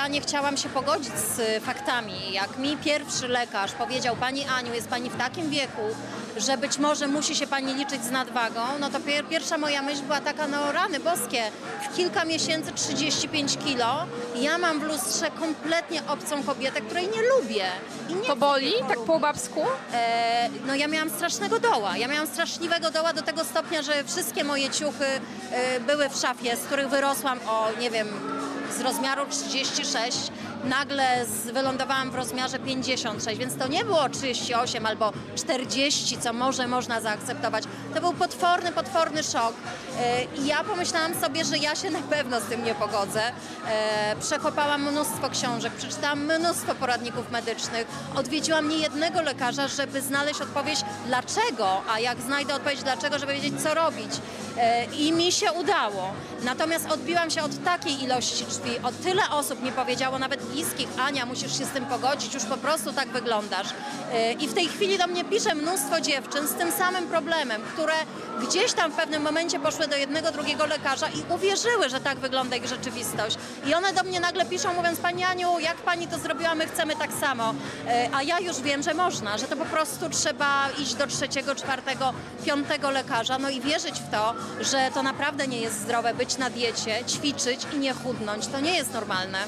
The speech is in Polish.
ja nie chciałam się pogodzić z y, faktami. Jak mi pierwszy lekarz powiedział, Pani Aniu, jest Pani w takim wieku, że być może musi się Pani liczyć z nadwagą, no to pier pierwsza moja myśl była taka, no rany boskie, w kilka miesięcy 35 kilo, ja mam w lustrze kompletnie obcą kobietę, której nie lubię. I nie To boli, tak po babsku? E, no ja miałam strasznego doła. Ja miałam straszliwego doła do tego stopnia, że wszystkie moje ciuchy e, były w szafie, z których wyrosłam o, nie wiem, z rozmiaru 36. Nagle z, wylądowałam w rozmiarze 56, więc to nie było 38 albo 40, co może można zaakceptować. To był potworny, potworny szok. E, I ja pomyślałam sobie, że ja się na pewno z tym nie pogodzę. E, przekopałam mnóstwo książek, przeczytałam mnóstwo poradników medycznych, odwiedziłam niejednego lekarza, żeby znaleźć odpowiedź dlaczego, a jak znajdę odpowiedź dlaczego, żeby wiedzieć co robić. E, I mi się udało. Natomiast odbiłam się od takiej ilości drzwi, o tyle osób mi powiedziało, nawet bliskich, Ania, musisz się z tym pogodzić, już po prostu tak wyglądasz. E, I w tej chwili do mnie pisze mnóstwo dziewczyn z tym samym problemem, które gdzieś tam w pewnym momencie poszły do jednego, drugiego lekarza i uwierzyły, że tak wygląda ich rzeczywistość. I one do mnie nagle piszą, mówiąc, Pani Aniu, jak Pani to zrobiła, my chcemy tak samo. E, A ja już wiem, że można, że to po prostu trzeba iść do trzeciego, czwartego, piątego lekarza, no i wierzyć w to, że to naprawdę nie jest zdrowe być na diecie, ćwiczyć i nie chudnąć. To nie jest normalne.